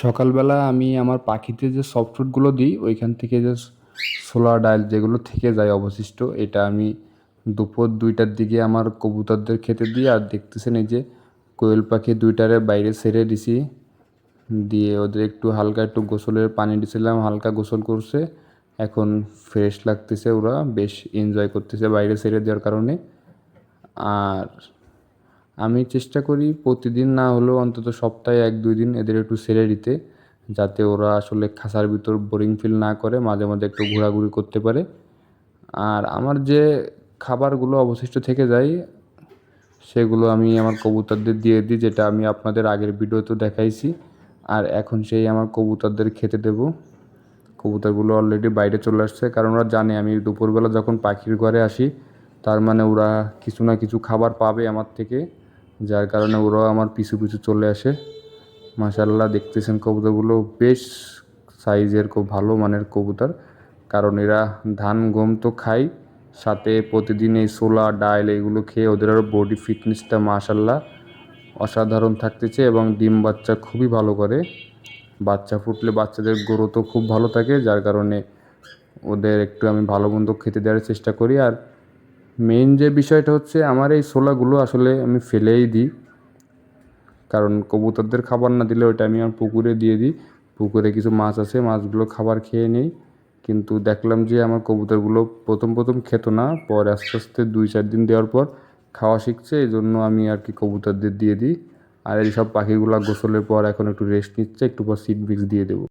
সকালবেলা আমি আমার পাখিতে যে সফট ফুডগুলো দিই, ওইখান থেকে যে ছোলা, ডাল যেগুলো থেকে যায় অবশিষ্ট, এটা আমি দুপুর দুইটার দিকে আমার কবুতরদের খেতে দিই। আর দেখতেছেন এই যে কোয়েল পাখি দুইটারে বাইরে ছেড়ে দিছি। দিয়ে ওদের একটু হালকা একটু গোসলের পানি দিছিলাম, হালকা গোসল করছে। এখন ফ্রেশ লাগতেছে ওরা, বেশ এনজয় করতেছে বাইরে ছেড়ে দেওয়ার কারণে। আর আমি চেষ্টা করি প্রতিদিন না হলেও অন্তত সপ্তাহে এক, দুই দিন এদের একটু ছেড়ে দিতে, যাতে ওরা আসলে খাঁচার ভিতর বোরিং ফিল না করে, মাঝে মাঝে একটু ঘোরাঘুরি করতে পারে। আর আমার যে খাবারগুলো অবশিষ্ট থেকে যায়, সেগুলো আমি আমার কবুতরদের দিয়ে দিই, যেটা আমি আপনাদের আগের ভিডিওতে দেখাইছি। আর এখন সেই আমার কবুতরদের খেতে দেব। কবুতরগুলো অলরেডি বাইরে চলে আসছে, কারণ ওরা জানে আমি দুপুরবেলা যখন পাখির ঘরে আসি, তার মানে ওরা কিছু না কিছু খাবার পাবে আমার থেকে। যার কারণে ওরাও আমার পিছু পিছু চলে আসে। মাশাল্লাহ দেখতেছেন কবুতরগুলো। বেশ সাইজের খুব ভালো মানের কবুতর। কারণ এরা ধান, গম তো খায়। সাথে প্রতিদিন এই ছোলা, ডাল এগুলো খেয়ে ওদের আরও বডি ফিটনেসটা মাশাল্লাহ অসাধারণ থাকতেছে এবং ডিম বাচ্চা খুবই ভালো করে। বাচ্চা ফুটলে বাচ্চাদের গ্রোথও খুব ভালো থাকে, যার কারণে ওদের একটু আমি ভালো মন্দ খেতে দেওয়ার চেষ্টা করি। আর মেইন যে বিষয়টা হচ্ছে, আমার এই ছোলাগুলো আসলে আমি ফেলেই দিই। কারণ কবুতরদের খাবার না দিলে ওইটা আমি আমার পুকুরে দিয়ে দিই। পুকুরে কিছু মাছ আছে, মাছগুলো খাবার খেয়ে নেই। কিন্তু দেখলাম যে আমার কবুতরগুলো প্রথম প্রথম খেত না, পরে আস্তে আস্তে দুই চার দিন দেওয়ার পর খাওয়া শিখছে এই জন্য আমি আর কি কবুতরদের দিয়ে দিই। আর এই সব পাখিগুলো গোসলের পর এখন একটু রেস্ট নিচ্ছে, একটু পর সিড মিক্স দিয়ে দেবো।